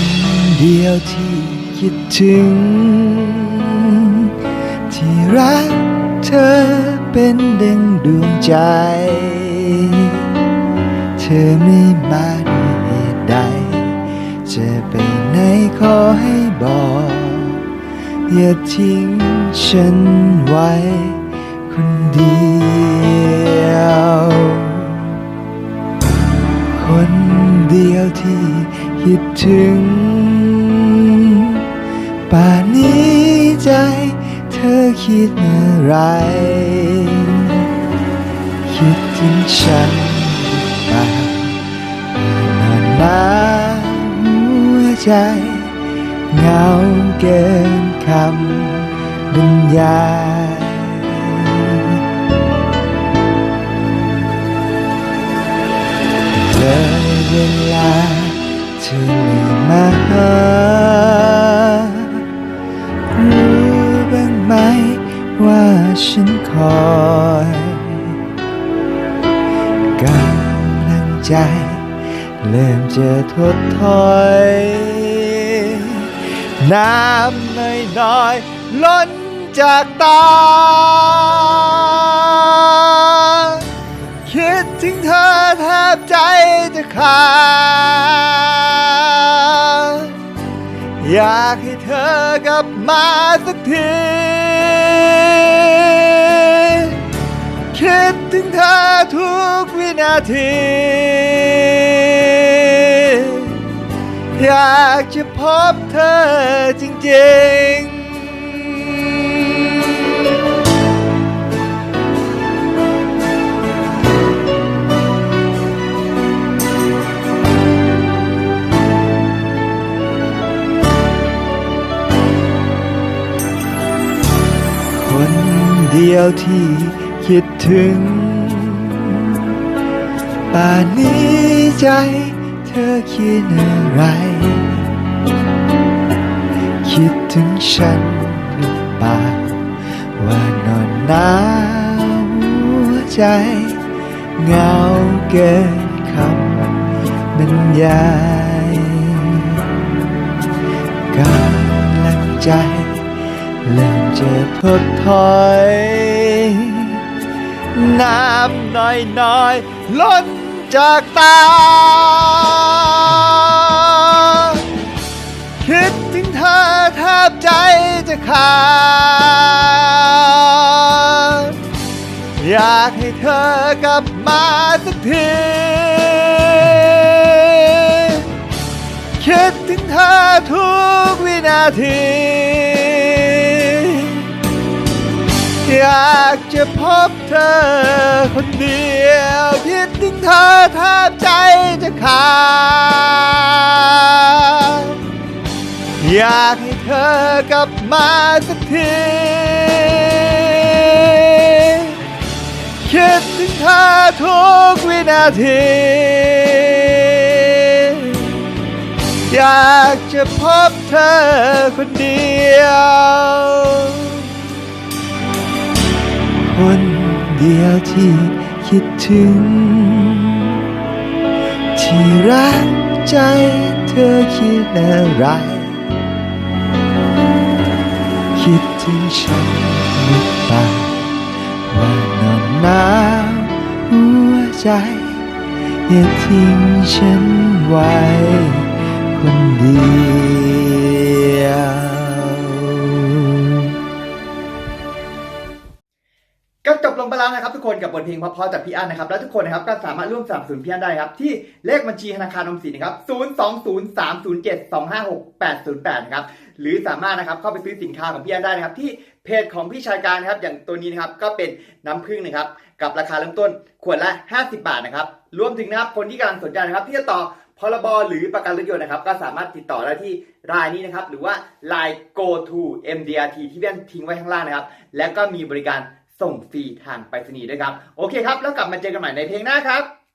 นเดียวที่คิดถึง ที่รักเธอเป็นดังดวงใจ เธอไม่มาด้วยเหตุใด จะไปไหนขอให้บอก อย่าทิ้งฉันไว้คนเดียว คนเดียวที่คิดถึง ป่านนี้ใจเธอคิดอะไร คิดถึงฉันป่านอนหนาวหัวใจเหงาเกินคำบรรยาย ลาเธอไม่มาหารู้บ้างไหมว่าฉันคอยกำลังใจ เริ่มจะทดถอย น้ำน้อยๆล้นจากตา คิดถึงเธอแทบใจ จะขาดอยากให้เธอกลับมาสักทีคิดถึงเธอทุกวินาที อยากจะพบเธอจริงๆ ดียวที่คิดถึง ป่านนี้ใจเธอคิดอะไร คิดถึงฉันหรือเปล่าว่านอนหนาวหัวใจเหงาเกินคำบรรยายกำลังใจ เริ่มจะทดถอย น้ำน้อยน้อยล้นจากตา คิดถึงเธอแทบใจจะขาด อยากให้เธอกลับมาสักทีคิดถึงเธอทุกวินาที จะพบเธอคนเดียวคิดถึงเธอแทบใจจะขาดอยากให้เธอกลับมาสักทีคิดถึงเธอทุกวินาที อยากจะพบเธอคนเดียว คนเดียวที่คิดถึง ที่รักใจเธอคิดอะไร คิดถึงฉันหรือเปล่าว่านอนหนาวหัวใจอย่าทิ้งฉันไว้คนเดียว งไปแล้วนะครับทุกคนกับบทเพลงเพราะๆจากพี่อั้นนะครับ แล้วทุกคนนะครับก็สามารถร่วมสนับสนุนพี่อั้นได้ครับ ที่เลขบัญชีธนาคารออมสินนะครับ 020307808 นะครับ หรือสามารถนะครับเข้าไปซื้อสินค้าของพี่อั้นได้นะครับ ที่เพจของพี่ชายการนะครับ อย่างตัวนี้นะครับก็เป็นน้ำผึ้งนะครับ กับราคาเริ่มต้นขวดละ 50 บาทนะครับรวมถึงนะครับคนที่กำลังสนใจนะครับที่จะต่อพรบหรือประกันรถยนต์นะครับ ก็สามารถติดต่อได้ที่รายนี้นะครับ หรือว่า line go to mdrt ที่พี่อนทิ้งไว้ข้างล่างนะครับ และก็มีบริการ ส่งฟรีทางไปรษณีย์ด้วยครับ โอเคครับ แล้วกลับมาเจอกันใหม่ในเพลงหน้าครับ